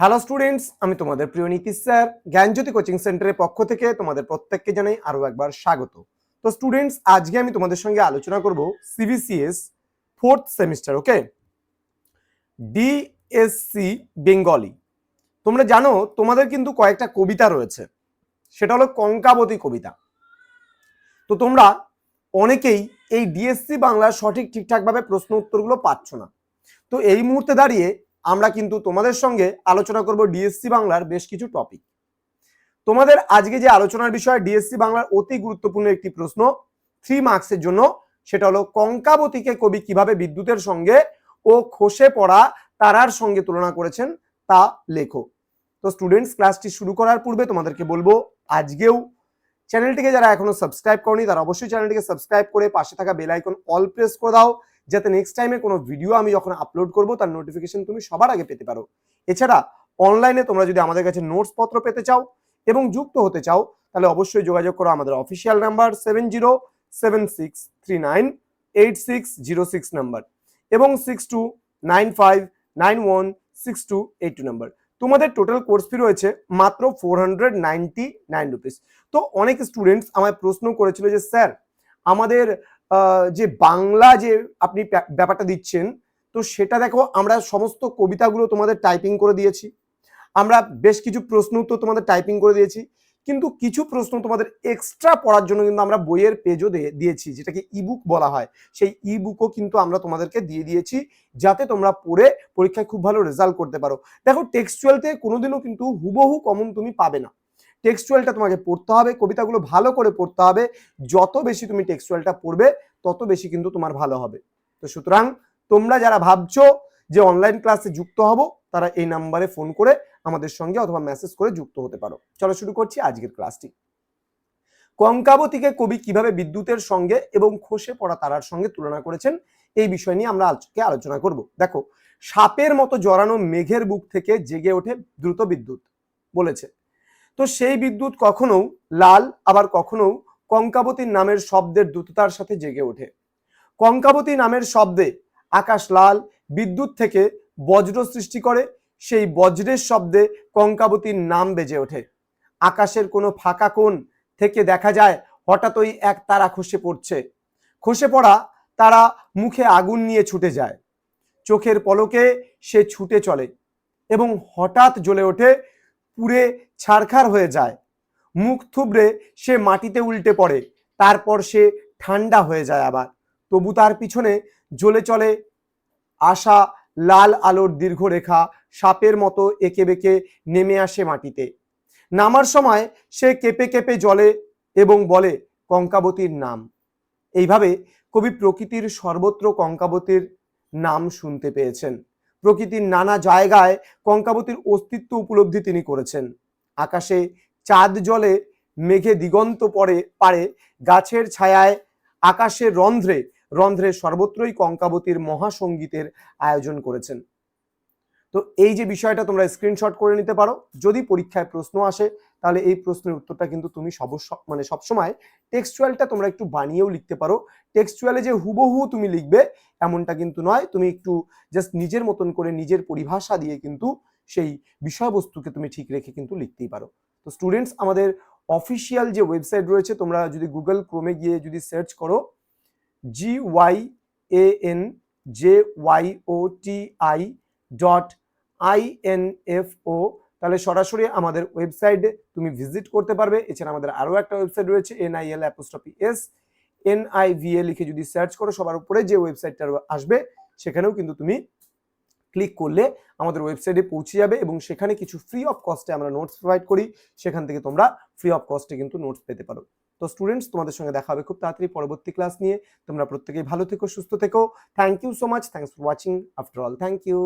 Hello students আমি তোমাদের প্রিয় নীতিশ স্যার। জ্ঞানজ্যোতি কোচিং সেন্টারের পক্ষ থেকে তোমাদের প্রত্যেককে জানাই আরও একবার স্বাগত। তো স্টুডেন্টস আজকে আমি তোমাদের সঙ্গে আলোচনা করব CBCS fourth semester okay DSC Bengali তোমরা জানো, তোমাদের কিন্তু কয়েকটা কবিতা রয়েছে। সেটা হলো কঙ্কাবতী কবিতা। তো, তোমরা অনেকেই এই ডিএসসি বাংলার সঠিক ঠিকঠাকভাবে প্রশ্ন উত্তরগুলো পাচ্ছ না। তো, এই মুহূর্তে দাঁড়িয়ে আমরা কিন্তু তোমাদের সঙ্গে আলোচনা করব ডিএসসি বাংলার বেশ কিছু টপিক তোমাদের আজকে যে আলোচনার বিষয় ডিএসসি বাংলার অতি গুরুত্বপূর্ণ একটি প্রশ্ন থ্রি মার্কসের জন্য, সেটা হলো কঙ্কাবতীকে কবি কীভাবে বিদ্যুতের সঙ্গে ও খসে পড়া তারার সঙ্গে তুলনা করেছেন তা লেখো। তো স্টুডেন্টস ক্লাসটি শুরু করার পূর্বে তোমাদেরকে বলব, আজকেও চ্যানেলটিকে যারা এখনও সাবস্ক্রাইব করনি, তারা অবশ্যই চ্যানেলটিকে সাবস্ক্রাইব করে পাশে থাকা বেল আইকন অল প্রেস করে দাও। যাতে নেক্সট টাইমে কোনো ভিডিও আমি যখন আপলোড করব, তার নোটিফিকেশন তুমি সবার আগে পেতে পারো। এছাড়া অনলাইনে তোমরা যদি আমাদের কাছে নোটস পত্র পেতে চাও এবং যুক্ত হতে চাও, তাহলে অবশ্যই যোগাযোগ করো আমাদের official number seven zero seven six three nine eight six zero six number এবং six two nine five nine one six two eight two number তোমাদের টোটাল কোর্স ফি রয়েছে মাত্র four hundred ninety nine rupees তো অনেক students আমায় প্রশ্ন করেছিল যে, স্যার, আমাদের যে বাংলা যে আপনি ব্যা- ব্যাপারটা দিচ্ছেন, তো সেটা দেখো আমরা সমস্ত কবিতাগুলো তোমাদের টাইপিং করে দিয়েছি। আমরা বেশ কিছু প্রশ্ন উত্তর তোমাদের টাইপিং করে দিয়েছি। কিন্তু কিছু প্রশ্ন তোমাদের এক্সট্রা পড়ার জন্য কিন্তু আমরা বইয়ের পেজও দিয়েছি, যেটাকে ইবুক বলা হয়। সেই ইবুকও কিন্তু আমরা তোমাদেরকে দিয়ে দিয়েছি, যাতে তোমরা পড়ে পরীক্ষায় খুব ভালো রেজাল্ট করতে পারো। দেখো টেক্সচুয়াল থেকে কোনোদিনও কিন্তু হুবহু কমন তুমি পাবে না। টেক্সচুয়ালটা তোমাকে পড়তে হবে, কবিতাগুলো ভালো করে পড়তে হবে। যত বেশি তুমি টেক্সচুয়ালটা পড়বে, তত বেশি কিন্তু তোমার ভালো হবে। তো সুতরাং তোমরা যারা ভাবছ যে অনলাইন ক্লাসে যুক্ত হব, তারা এই নাম্বারে ফোন করে আমাদের সঙ্গে অথবা মেসেজ করে যুক্ত হতে পারো। চলো শুরু করছি আজকের ক্লাসটি কঙ্কাবতীকে কবি কীভাবে বিদ্যুতের সঙ্গে এবং খসে পড়া তারার সঙ্গে তুলনা করেছেন, এই বিষয় নিয়ে আমরা আজকে আলোচনা করব? দেখো, সাপের মতো জড়ানো মেঘের বুক থেকে জেগে ওঠে দ্রুত বিদ্যুৎ, বলেছে। তো সেই বিদ্যুৎ কখনো লাল, আবার কখনো কঙ্কাবতীর নামের শব্দের দ্রুততার সাথে জেগে ওঠে। কঙ্কাবতী নামের শব্দে আকাশ লাল, বিদ্যুৎ থেকে বজ্র সৃষ্টি করে, সেই বজ্রের শব্দে কঙ্কাবতীর নাম বেজে ওঠে। আকাশের কোনো ফাঁকা কোণ থেকে দেখা যায়, হঠাৎই এক তারা খসে পড়ছে। খসে পড়া তারা মুখে আগুন নিয়ে ছুটে যায়। চোখের পলকে সে ছুটে চলে এবং হঠাৎ জ্বলে ওঠে পুড়ে ছারখার হয়ে যায়। মুখ থুবড়ে সে মাটিতে উল্টে পড়ে, তারপর সে ঠান্ডা হয়ে যায় আবার। তবু তার পিছনে জ্বলে চলে আশা লাল আলোর দীর্ঘ রেখা সাপের মতো এঁকে বেঁকে নেমে আসে মাটিতে। নামার সময় সে কেঁপে কেঁপে জলে এবং বলে, কঙ্কাবতীর নাম। এইভাবে কবি প্রকৃতির সর্বত্র কঙ্কাবতীর নাম শুনতে পেয়েছেন। প্রকৃতির নানা জায়গায় কঙ্কাবতীর অস্তিত্ব উপলব্ধি তিনি করেছেন। আকাশে চাঁদ জলে মেঘে দিগন্ত পরে পারে গাছের ছায়ায় আকাশের রন্ধ্রে রন্ধ্রে সর্বত্রই কঙ্কাবতীর মহাসঙ্গীতের আয়োজন করেছেন। তো এই যে বিষয়টা তোমরা স্ক্রিনশট করে নিতে পারো। যদি পরীক্ষায় প্রশ্ন আসে, তাহলে এই প্রশ্নের উত্তরটা কিন্তু তুমি সব মানে সবসময় টেক্সচুয়ালটা তোমরা একটু বানিয়েও লিখতে পারো। টেক্সচুয়ালে যে হুবহু তুমি লিখবে, এমনটা কিন্তু নয়। তুমি একটু জাস্ট নিজের মতন করে নিজের পরিভাষা দিয়ে কিন্তু সেই বিষয়বস্তুকে তুমি ঠিক রেখে কিন্তু লিখতেই পারো। তো স্টুডেন্টস আমাদের অফিসিয়াল যে ওয়েবসাইট রয়েছে, তোমরা যদি গুগল ক্রোমে গিয়ে যদি সার্চ করো G Y A N J Y O T I dot I N F O, তাহলে সরাসরি আমাদের ওয়েবসাইটে তুমি ভিজিট করতে পারবে। এছাড়া আমাদের আরও একটা ওয়েবসাইট রয়েছে, N I L apostrophe S, N I V A লিখে যদি সার্চ করো, সবার উপরে যে ওয়েবসাইটটা আসবে, সেখানেও কিন্তু তুমি ক্লিক করলে আমাদের ওয়েবসাইটে পৌঁছে যাবে এবং সেখানে কিছু ফ্রি অফ কস্টে আমরা নোটস প্রোভাইড করি। সেখান থেকে তোমরা ফ্রি অফ কস্টে কিন্তু নোটস পেতে পারো। তো স্টুডেন্টস তোমাদের সঙ্গে দেখা হবে খুব তাড়াতাড়ি পরবর্তী ক্লাস নিয়ে। তোমরা প্রত্যেকেই ভালো থেকো, সুস্থ থেকো। Thank you so much thanks for watching after all thank you